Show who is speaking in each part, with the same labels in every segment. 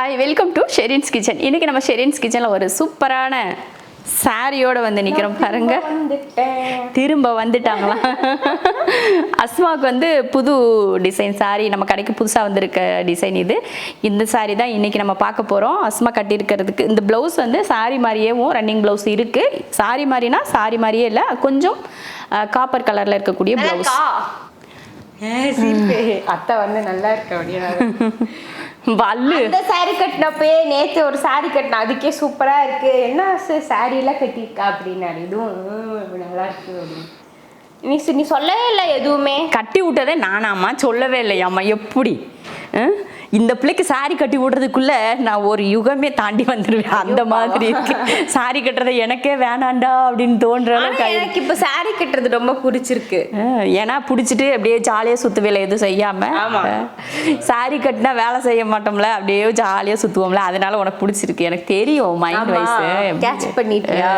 Speaker 1: Hi welcome to Sherin's kitchen இன்னைக்கு நம்ம ஷெரின்ஸ் கிச்சனில் ஒரு சூப்பரான சாரியோட வந்து நிற்கிறோம் பாருங்க. திரும்ப வந்துட்டாங்களா? அஸ்மாவுக்கு வந்து புது டிசைன் சாரி நம்ம கடைக்கு புதுசாக வந்திருக்க டிசைன் இது. இந்த சாரி தான் இன்னைக்கு நம்ம பார்க்க போகிறோம் அஸ்மா கட்டியிருக்கிறதுக்கு இந்த ப்ளவுஸ் வந்து சாரி மாதிரியேவும் ரன்னிங் ப்ளவுஸ் இருக்குது சாரி மாதிரினா சாரி மாதிரியே இல்லை கொஞ்சம் காப்பர் கலரில் இருக்கக்கூடிய ப்ளவுஸ்
Speaker 2: அத்தை வந்து நல்லா இருக்கு அப்படின்னு
Speaker 1: வல்லு
Speaker 2: அந்த சாரி கட்டினப்பே நேத்து ஒரு சாரி கட்டின அதுக்கே சூப்பரா இருக்கு. என்ன சாரி எல்லாம் கட்டியிருக்கா? அப்படின்னாரு இதுவும் "ம், நல்லா இருக்கு. அப்படின்னு. நீ நீ சொல்லவே இல்லை எதுவுமே.
Speaker 1: கட்டி விட்டதே நானாம்மா சொல்லவே இல்லையாம்மா. எப்படி? இந்த பிள்ளைக்கு சாரி கட்டி விடுறதுக்குள்ள நான் ஒரு யுகமே தாண்டி வந்துடுவேன் அந்த மாதிரி இருக்கு. சாரி கட்டுறதை எனக்கே வேணாண்டா அப்படின்னு தோன்ற.
Speaker 2: எனக்கு இப்ப சாரி கட்டுறது ரொம்ப பிடிச்சிருக்கு.
Speaker 1: ஏன்னா பிடிச்சிட்டு அப்படியே ஜாலியாக சுத்து வேலை எதுவும் செய்யாம. சாரி கட்டினா வேலை செய்ய மாட்டோம்ல அப்படியே ஜாலியாக சுத்துவோம்ல அதனால உனக்கு பிடிச்சிருக்கு. எனக்கு தெரியும் மைண்ட் வைஸ்
Speaker 2: கேட்ச் பண்ணிட்டியா?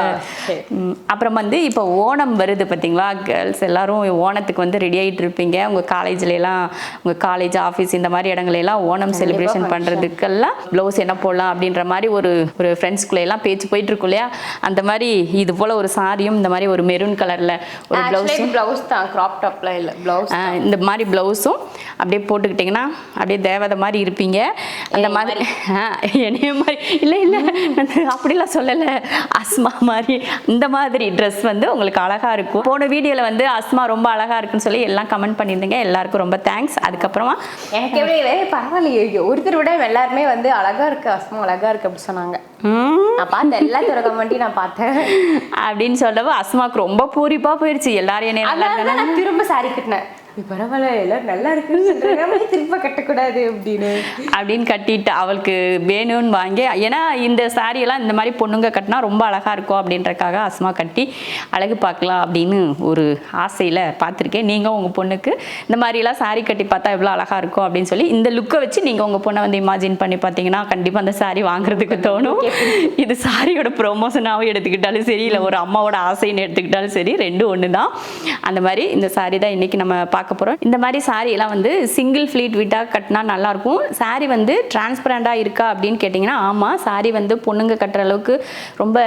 Speaker 1: அப்புறம் வந்து இப்போ ஓணம் வருது பார்த்தீங்களா கேர்ள்ஸ் எல்லாரும் ஓணத்துக்கு வந்து ரெடி ஆகிட்டு இருப்பீங்க. உங்கள் காலேஜ்ல எல்லாம் உங்கள் காலேஜ் ஆஃபீஸ் இந்த மாதிரி இடங்கள்ல எல்லாம் ஓணம் செலிப்ரேஷன் பண்ணுறதுக்கெல்லாம் ப்ளவுஸ் என்ன போடலாம் அப்படின்ற மாதிரி ஒரு ஒரு ஃப்ரெண்ட்ஸ்குள்ளே எல்லாம் பேச்சு போயிட்டு இருக்கும் இல்லையா அந்த மாதிரி இது போல் ஒரு சாரியும் இந்த மாதிரி ஒரு மெரூன் கலரில் ஒரு ப்ளவுஸும்
Speaker 2: பிளவுஸ் தான். கிராப் டாப்ல இல்ல பிளவுஸ்
Speaker 1: இந்த மாதிரி ப்ளவுஸும் அப்படியே போட்டுக்கிட்டிங்கன்னா அப்படியே தேவதை மாதிரி இருப்பீங்க. அந்த மாதிரி என்னைய மாதிரி. இல்லை இல்லை அப்படிலாம் சொல்லலை. அஸ்மா மாதிரி. இந்த மாதிரி ட்ரெஸ் வந்து உங்களுக்கு அழகாக இருக்கும். போன வீடியோவில் வந்து அஸ்மா ரொம்ப அழகாக இருக்குன்னு சொல்லி எல்லாம் கமெண்ட் பண்ணியிருந்தீங்க. எல்லாருக்கும் ரொம்ப தேங்க்ஸ் அதுக்கப்புறமா
Speaker 2: எனக்கு எப்படி "ஏய், பரவாயில்லையே. ஒருத்தர் விட எல்லாருமே வந்து அழகா இருக்கு அஸ்மா அழகா இருக்கு அப்படி சொன்னாங்க. நான் பார்த்தேன் எல்லா கமெண்ட்டையும் நான் பார்த்தேன்.
Speaker 1: அப்படின்னு சொல்லவும் அஸ்மாவுக்கு ரொம்ப பூரிப்பாக போயிடுச்சு எல்லாரும்
Speaker 2: நான் திரும்ப சாரி கட்டினேன். "ஏய், பரவாயில்ல எல்லாரும் நல்லா இருக்குன்னு திரும்ப கட்டக்கூடாது அப்படின்னு?
Speaker 1: அப்படின்னு கட்டிட்டு அவளுக்கு வேணும்னு வாங்கி ஏன்னா இந்த சாரியெல்லாம் இந்த மாதிரி பொண்ணுங்க கட்டினா ரொம்ப அழகாக இருக்கும் அப்படின்றக்காக அஸ்மா கட்டி அழகு பார்க்கலாம் அப்படின்னு ஒரு ஆசையில் பார்த்துருக்கேன். நீங்கள் உங்கள் பொண்ணுக்கு இந்த மாதிரிலாம் சாரி கட்டி பார்த்தா எவ்வளோ அழகாக இருக்கும் அப்படின்னு சொல்லி இந்த லுக்கை வச்சு நீங்கள் உங்கள் பொண்ணை வந்து இமேஜின் பண்ணி பார்த்தீங்கன்னா கண்டிப்பாக அந்த சாரி வாங்குறதுக்கு தோணும். இது சாரியோட ப்ரொமோஷனாகவும் எடுத்துக்கிட்டாலும் சரி இல்லை ஒரு அம்மாவோட ஆசைன்னு எடுத்துக்கிட்டாலும் சரி ரெண்டும் ஒன்று தான் அந்த மாதிரி இந்த சாரி தான் இன்றைக்கி நம்ம பார்க்க போகிறோம் இந்த மாதிரி saree எல்லாம் வந்து சிங்கிள் ஃப்ளீட் விட்டாக கட்டினா நல்லாயிருக்கும். saree வந்து டிரான்ஸ்பரண்டாக இருக்கா அப்படின்னு கேட்டிங்கன்னா ஆமாம் saree வந்து பொண்ணுங்க கட்டுற அளவுக்கு ரொம்ப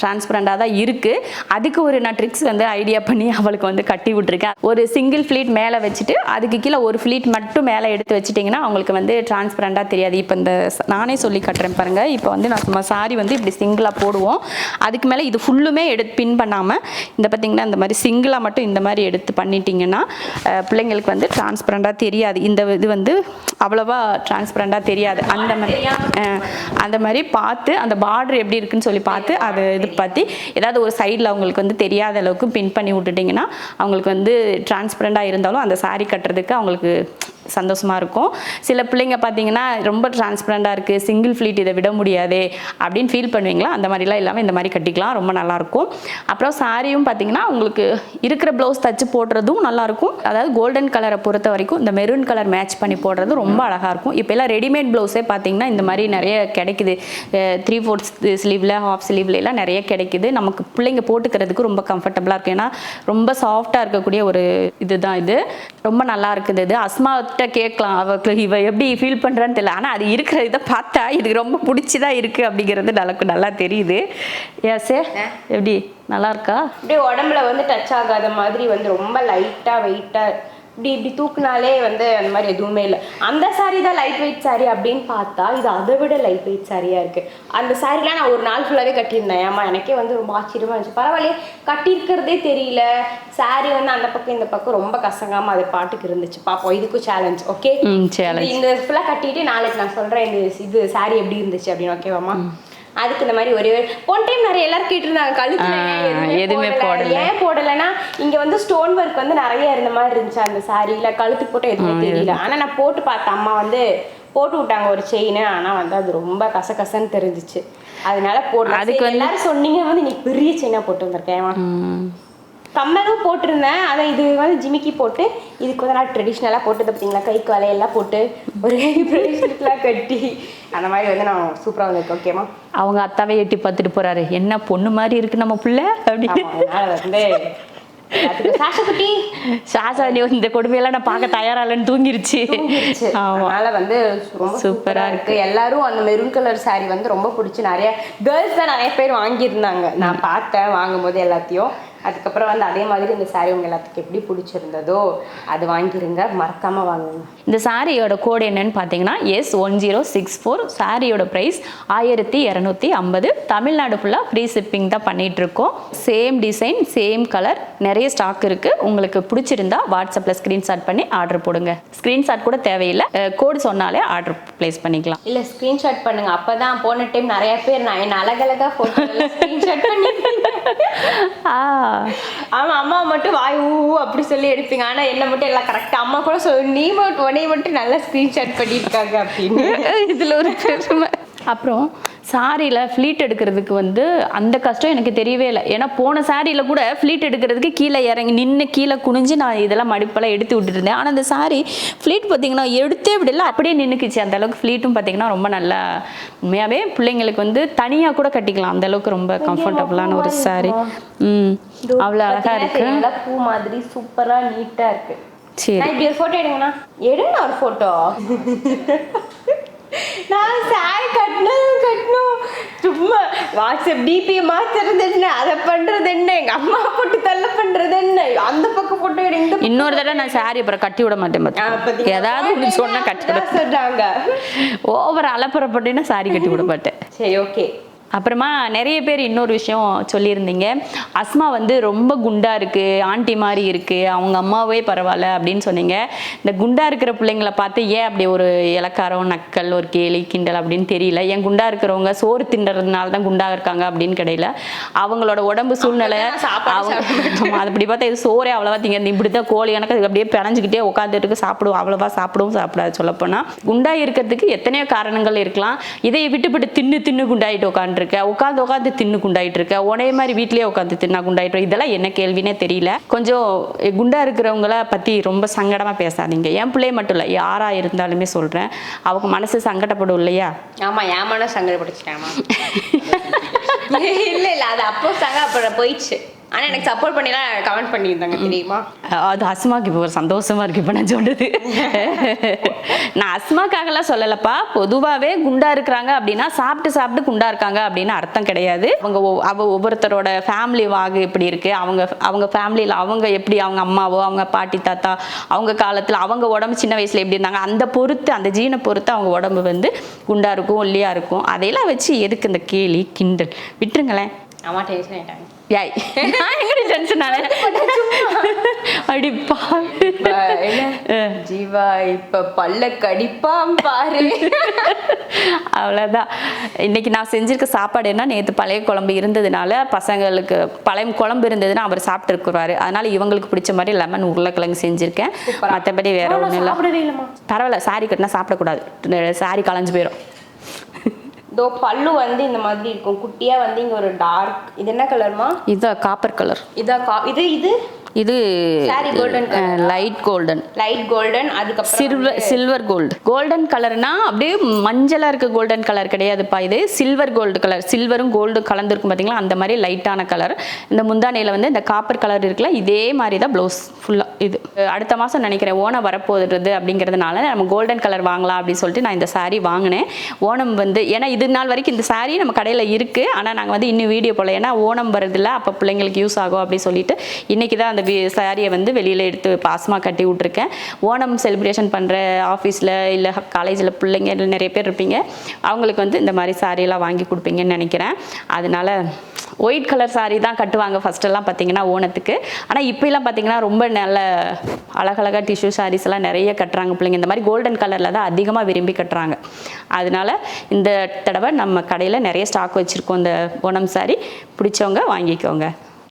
Speaker 1: டிரான்ஸ்பரண்டாக தான் இருக்குது அதுக்கு ஒரு நான் ட்ரிக்ஸ் வந்து ஐடியா பண்ணி அவளுக்கு வந்து கட்டி விட்ருக்கேன் ஒரு சிங்கிள் ஃப்ளீட் மேலே வச்சுட்டு அதுக்கு கீழே ஒரு ஃப்ளீட் மட்டும் மேலே எடுத்து வச்சிட்டிங்கன்னா அவங்களுக்கு வந்து டிரான்ஸ்பரண்டாக தெரியாது. இப்போ இந்த நானே சொல்லி கட்டுறேன் பாருங்கள் இப்போ வந்து நான் சும்மா saree வந்து இப்படி சிங்கிளாக போடுவோம். அதுக்கு மேலே இது ஃபுல்லுமே எடுத்து பின் பண்ணாமல் இந்த பார்த்தீங்கன்னா இந்த மாதிரி சிங்கிளாக மட்டும் இந்த மாதிரி எடுத்து பண்ணிட்டீங்கன்னா பிள்ளைங்களுக்கு வந்து டிரான்ஸ்பரண்டாக தெரியாது. இந்த இது வந்து அவ்வளோவா டிரான்ஸ்பரண்டாக தெரியாது. அந்த மாதிரி அந்த மாதிரி பார்த்து அந்த பார்டர் எப்படி இருக்குன்னு சொல்லி பார்த்து அதை இது பற்றி ஏதாவது ஒரு சைடில் அவங்களுக்கு வந்து தெரியாத அளவுக்கு பின் பண்ணி விட்டுட்டிங்கன்னா அவங்களுக்கு வந்து டிரான்ஸ்பரண்டாக இருந்தாலும் அந்த சாரி கட்டுறதுக்கு அவங்களுக்கு சந்தோஷமாக இருக்கும். சில பிள்ளைங்க பார்த்தீங்கன்னா ரொம்ப டிரான்ஸ்பரண்டாக இருக்குது சிங்கிள் ஃப்ளீட் இதை விட முடியாதே அப்படின்னு ஃபீல் பண்ணுவீங்களா? அந்த மாதிரிலாம் இல்லாமல் இந்த மாதிரி கட்டிக்கலாம் ரொம்ப நல்லாயிருக்கும் அப்புறம் சாரியும் பார்த்தீங்கன்னா உங்களுக்கு இருக்கிற ப்ளவுஸ் தச்சு போடுறதும் நல்லாயிருக்கும் அதாவது கோல்டன் கலரை பொறுத்த வரைக்கும் இந்த மெரூன் கலர் மேட்ச் பண்ணி போடுறது ரொம்ப அழகாக இருக்கும். இப்போ எல்லாம் ரெடிமேட் ப்ளவுஸே பார்த்தீங்கன்னா இந்த மாதிரி நிறைய கிடைக்குது. த்ரீ ஃபோர்த் ஸ்லீவில் ஹாஃப் ஸ்லீவ்ல எல்லாம் நிறைய கிடைக்குது. நமக்கு பிள்ளைங்க போட்டுக்கிறதுக்கு ரொம்ப கம்ஃபர்டபுளாக இருக்கும். ஏன்னா ரொம்ப சாஃப்டாக இருக்கக்கூடிய ஒரு இதுதான் இது. ரொம்ப நல்லா இருக்குது இது. அஸ்மாட்ட கேட்கலாம் அவளுக்கு இவ எப்படி ஃபீல் பண்ணுறான்னு தெரியல. ஆனால் அது இருக்கிற இதை பார்த்தா இதுக்கு ரொம்ப பிடிச்சிதான் இருக்குது அப்படிங்கிறது எனக்கு நல்லா தெரியுது. ஏ சே எப்படி? நல்லா இருக்கா?
Speaker 2: அப்படியே உடம்புல வந்து டச் ஆகாத மாதிரி வந்து ரொம்ப லைட்டா வெயிட்டா இப்படி இப்படி தூக்குனாலே வந்து அந்த மாதிரி எதுவுமே இல்லை. அந்த saree தான் லைட் வெயிட் saree அப்படின்னு பார்த்தா இது அதை விட லைட் வெயிட் சாரியா இருக்கு. அந்த சாரிலாம் நான் ஒரு நாள் ஃபுல்லாவே கட்டியிருந்தேன். ஏமா எனக்கே வந்து ரொம்ப ஆச்சரியமா இருந்துச்சு. பரவாயில்லையே கட்டியிருக்கிறதே தெரியல. saree வந்து அந்த பக்கம் இந்த பக்கம் ரொம்ப கசங்காம அது பாட்டுக்கு இருந்துச்சு. பாப்போம் இதுக்கும் சேலஞ்ச் ஓகே. இந்த ஃபுல்லாக கட்டிட்டு நாளைக்கு நான் சொல்றேன் இந்த இது saree எப்படி இருந்துச்சு அப்படின்னு ஓகேவாமா அதுக்கு இந்த மாதிரி ஒரே ஒரு- போன டைம் நிறைய எல்லாரும் கேட்டிருந்தாங்க கழுத்துல
Speaker 1: எதுவுமே போடல.
Speaker 2: ஏன் போடலைன்னா இங்க வந்து ஸ்டோன் ஒர்க் வந்து நிறைய இருந்த மாதிரி இருந்துச்சு அந்த சாரியில கழுத்துக்கு போட்டு எதுவுமே தெரியல. ஆனா நான் போட்டு பார்த்தேன் அம்மா வந்து போட்டு விட்டாங்க ஒரு செயின் ஆனா வந்து அது ரொம்ப கசகசன்னு தெரிஞ்சுச்சு. அதனால போடல.
Speaker 1: அதுக்கு
Speaker 2: எல்லாரும் சொன்னீங்க வந்து நீ பெரிய செயினா போட்டு வந்திருக்கேன். கம்மலும் போட்டிருந்தேன். அதை இது வந்து ஜிமிக்கி போட்டு இதுக்கு வந்து நான் ட்ரெடிஷ்னலாக போட்டது பார்த்தீங்களா கைக்கு வலையெல்லாம் போட்டு ஒரு ப்ரேஸ்லெட்லாம் கட்டி. அந்த மாதிரி வந்து நான் சூப்பராக வந்திருக்கேன். ஓகேமா
Speaker 1: அவங்க அத்தாவை எட்டி பார்த்துட்டு போறாரு. என்ன பொண்ணு மாதிரி இருக்கு நம்ம புள்ள? அப்படின்னு
Speaker 2: வந்து சாஷகுட்டி
Speaker 1: சாசா நீ இந்த கொடுமையெல்லாம் நான் பார்க்க தயாரா இல்லைன்னு தூங்கிருச்சு.
Speaker 2: அதனால வந்து ரொம்ப
Speaker 1: சூப்பரா
Speaker 2: இருக்கு. எல்லாரும் அந்த மெரூன் கலர் saree வந்து ரொம்ப பிடிச்சி நிறைய கேர்ள்ஸ் தான் நிறைய பேர் வாங்கியிருந்தாங்க. நான் பார்த்தேன் வாங்கும்போது எல்லாத்தையும். அதுக்கப்புறம் வந்து அதே மாதிரி இந்த saree உங்க எல்லாத்துக்கும் எப்படி பிடிச்சிருந்ததோ அது வாங்கிருங்க. மறக்காம வாங்குங்க
Speaker 1: இந்த சாரியோட கோடு என்னன்னு பார்த்தீங்கன்னா S one zero six four சாரியோட ப்ரைஸ் ஆயிரத்தி இரநூத்தி ஐம்பது. தமிழ்நாடு ஃபுல்லாக ஃப்ரீ ஷிப்பிங் தான் பண்ணிட்டு இருக்கோம் சேம் டிசைன் சேம் கலர் நிறைய ஸ்டாக் இருக்கு. உங்களுக்கு பிடிச்சிருந்தா வாட்ஸ்அப்பில் ஸ்க்ரீன்ஷாட் பண்ணி ஆர்டர் போடுங்க. ஸ்க்ரீன்ஷாட் கூட தேவையில்லை. கோடு சொன்னாலே ஆர்டர் ப்ளேஸ் பண்ணிக்கலாம்.
Speaker 2: இல்ல ஸ்கிரீன்ஷாட் பண்ணுங்க. அப்பதான் போன டைம் நிறைய பேர் நான் என்ன அழகழகா போட்டோ ஸ்கிரீன்ஷாட் பண்ணி
Speaker 1: ஆ.
Speaker 2: ஆமாம் அம்மா மட்டும் வாய் ஊ அப்படி சொல்லி எடுப்பீங்க. ஆனால் என்ன மட்டும் எல்லாம் கரெக்டாக அம்மா கூட சொல்லு. நீ மட்டும் உன்னை மட்டும் நல்லா ஸ்க்ரீன்ஷாட் பண்ணியிருக்காங்க அப்படின்னு.
Speaker 1: இதில் ஒரு பெருமை. அப்புறம் சாரியில் ஃப்ளீட் எடுக்கிறதுக்கு வந்து அந்த கஷ்டம் எனக்கு தெரியவே இல்லை. ஏன்னா போன சாரியில் கூட ஃப்ளீட் எடுக்கிறதுக்கு கீழே இறங்கி நின்று கீழே குனிஞ்சு நான் இதெல்லாம் மடிப்பெல்லாம் எடுத்து விட்டுட்டு இருந்தேன் ஆனால் அந்த சாரி ஃப்ளீட் பார்த்தீங்கன்னா எடுத்தே விடல அப்படியே நின்றுக்குச்சு அந்த அளவுக்கு ஃப்ளீட்டும் பார்த்தீங்கன்னா ரொம்ப நல்லா உண்மையாகவே பிள்ளைங்களுக்கு வந்து தனியாக கூட கட்டிக்கலாம். அந்த அளவுக்கு ரொம்ப கம்ஃபர்டபுளான ஒரு சாரி ம். அவ்வளோ அழகாக இருக்கு.
Speaker 2: நல்லா பூ மாதிரி சூப்பரா நீட்டா இருக்கு.
Speaker 1: சரி.
Speaker 2: இப்படி ஒரு போட்டோ எடுங்கண்ணா. எடுங்க ஒரு போட்டோ நான் சாரி கட்டணும் கட்டணும். சும்மா வாட்ஸ்அப் டிபி மாத்துறது என்ன? அதை பண்றது என்ன? எங்க அம்மா போட்டு தள்ள பண்றது என்ன? அந்த பக்கம் போட்டோ இந்த
Speaker 1: இன்னொரு தடவை நான் சாரி அப்புறம் கட்டி விட மாட்டேன்? ஏதாவது ஒன்று சொன்னால் கட்டி விட
Speaker 2: சொல்றாங்க
Speaker 1: ஓவர் அலப்புறப்பட்டேன்னா சாரி கட்டி விட மாட்டேன்.
Speaker 2: சரி ஓகே
Speaker 1: அப்புறமா நிறைய பேர் இன்னொரு விஷயம் சொல்லியிருந்தீங்க. அஸ்மா வந்து ரொம்ப குண்டா இருக்கு ஆண்டி மாதிரி இருக்கு அவங்க அம்மாவே பரவாயில்ல அப்படின்னு சொன்னீங்க. இந்த குண்டா இருக்கிற பிள்ளைங்கள பார்த்து ஏன் அப்படி ஒரு இலக்காரம் நக்கல் ஒரு கேலி கிண்டல் அப்படின்னு தெரியல. ஏன் குண்டா இருக்கிறவங்க சோறு தின்றதுனால தான் குண்டா இருக்காங்க அப்படின்னு கிடையில. அவங்களோட உடம்பு சூழ்நிலை அவங்க அப்படி பார்த்தா இது சோறே அவ்வளவா திங்க இப்படி தான் கோழி எனக்கு அது அப்படியே பிணைஞ்சிக்கிட்டே உட்காந்துட்டு சாப்பிடுவோம் அவ்வளவா சாப்பிடவும் சாப்பிடாது சொல்லப்போனா. குண்டா இருக்கிறதுக்கு எத்தனையோ காரணங்கள் இருக்கலாம். இதை விட்டுப்பட்டு தின்னு தின்னு குண்டாயிட்டு உட்காந்துருக்க உட்காந்து உட்காந்து தின்னு குண்டாயிட்டு இருக்க உடைய மாதிரி வீட்லயே உட்காந்து தின்னா குண்டாயிட்டு இதெல்லாம் என்ன கேள்வினே தெரியல. கொஞ்சம் குண்டா இருக்கிறவங்கள பத்தி ரொம்ப சங்கடமா பேசாதீங்க. என் பிள்ளை மட்டும் இல்லை யாரா இருந்தாலுமே சொல்றேன். அவங்க மனசு சங்கடப்படும் இல்லையா?
Speaker 2: ஆமா என் மன சங்கடப்படுத்திட்டேன் இல்ல இல்ல அது அப்போ சங்க அப்புறம் போயிடுச்சு. ஆனா எனக்கு சப்போர்ட் பண்ணிலாம் கமெண்ட் பண்ணியிருந்தாங்க தெரியுமா?
Speaker 1: அது அஸ்மாக்கு இப்போ ஒரு சந்தோஷமா இருக்கு இப்போ நான் சொல்றது. நான் அஸ்மாக்காகலாம் சொல்லலப்பா. பொதுவாகவே குண்டா இருக்கிறாங்க அப்படின்னா சாப்பிட்டு சாப்பிட்டு குண்டா இருக்காங்க அப்படின்னு அர்த்தம் கிடையாது. அவங்க அவ ஒவ்வொருத்தரோட ஃபேமிலி வாகு இப்படி இருக்கு அவங்க அவங்க ஃபேமிலியில் அவங்க எப்படி அவங்க அம்மாவோ அவங்க பாட்டி தாத்தா அவங்க காலத்தில் அவங்க உடம்பு சின்ன வயசுல எப்படி இருந்தாங்க அந்த பொறுத்து அந்த ஜீனை பொறுத்து அவங்க உடம்பு வந்து குண்டா இருக்கும் ஒல்லியா இருக்கும். அதையெல்லாம் வச்சு எதுக்கு இந்த கேலி கிண்டல்? விட்டுருங்களேன்.
Speaker 2: அம்மா டென்ஷன் ஆயிட்டாங்க.
Speaker 1: யாய் நான் எங்கடி டென்ஷன் ஆனேன்
Speaker 2: இப்ப என்ன? ஜீவா இப்ப பல்ல கடிப்பாம் பாரு.
Speaker 1: அவ்வளோதான் இன்னைக்கு நான் செஞ்சிருக்க சாப்பாடு என்ன? நேற்று பழைய குழம்பு இருந்ததுனால பசங்களுக்கு பழைய குழம்பு இருந்ததுன்னா அவர் சாப்பிட்டுருக்குறாரு அதனால இவங்களுக்கு பிடிச்ச மாதிரி லெமன் உருளைக்கிழங்கு செஞ்சிருக்கேன். மற்றபடி வேற ஒன்றும் இல்லை. பரவாயில்ல சாரி கட்டினா சாப்பிடக்கூடாது. சாரி களைஞ்சு போயிடும்
Speaker 2: இதோ பல்லு வந்து இந்த மாதிரி இருக்கும். குட்டியா வந்து இங்க ஒரு டார்க் இது என்ன கலர்மா
Speaker 1: இது காப்பர் கலர்
Speaker 2: இதா கா இது இது?
Speaker 1: இது லைட் கோல்டன்
Speaker 2: லைட் கோல்டன் அதுக்கப்புறம்
Speaker 1: சில்வர் சில்வர் கோல்டு கோல்டன் கலர்னா அப்படியே மஞ்சளா இருக்க கோல்டன் கலர் கிடையாதுப்பா இது. சில்வர் கோல்டு கலர் சில்வரும் கோல்டு கலந்துருக்கும் பார்த்தீங்களா அந்த மாதிரி லைட்டான கலர் இந்த முந்தானையில் வந்து இந்த காப்பர் கலர் இருக்குல்ல இதே மாதிரி தான் ப்ளவுஸ் ஃபுல்லாக இது அடுத்த மாதம் நினைக்கிறேன் ஓணம் வரப்போகுது அப்படிங்கிறதுனால நம்ம கோல்டன் கலர் வாங்கலாம் அப்படின்னு சொல்லிட்டு நான் இந்த saree வாங்கினேன். ஓணம் வந்து ஏன்னா இது நாள் வரைக்கும் இந்த saree நம்ம கடையில் இருக்குது ஆனால் நாங்கள் வந்து இன்னும் வீடியோ போடல. ஏன்னா ஓணம் வருதுல்ல அப்போ பிள்ளைங்களுக்கு யூஸ் ஆகும் அப்படின்னு சொல்லிட்டு இன்னைக்கு தான் அந்த சாரியை வந்து வெளியில் எடுத்து பாசமாக கட்டி விட்ருக்கேன் ஓணம் செலிப்ரேஷன் பண்ணுற ஆஃபீஸில் இல்லை காலேஜில் பிள்ளைங்க நிறைய பேர் இருப்பீங்க. அவங்களுக்கு வந்து இந்த மாதிரி சாரியெல்லாம் வாங்கி கொடுப்பீங்கன்னு நினைக்கிறேன். அதனால ஒயிட் கலர் சாரீ தான் கட்டுவாங்க ஃபஸ்ட்டெல்லாம் பார்த்தீங்கன்னா ஓணத்துக்கு. ஆனால் இப்போலாம் பார்த்தீங்கன்னா ரொம்ப நல்ல அழகழகாக டிஷ்யூ சாரீஸ் எல்லாம் நிறைய கட்டுறாங்க பிள்ளைங்க. இந்த மாதிரி கோல்டன் கலரில் தான் அதிகமாக விரும்பி கட்டுறாங்க. அதனால இந்த தடவை நம்ம கடையில் நிறைய ஸ்டாக் வச்சுருக்கோம் இந்த ஓணம் saree. பிடிச்சவங்க வாங்கிக்கோங்க.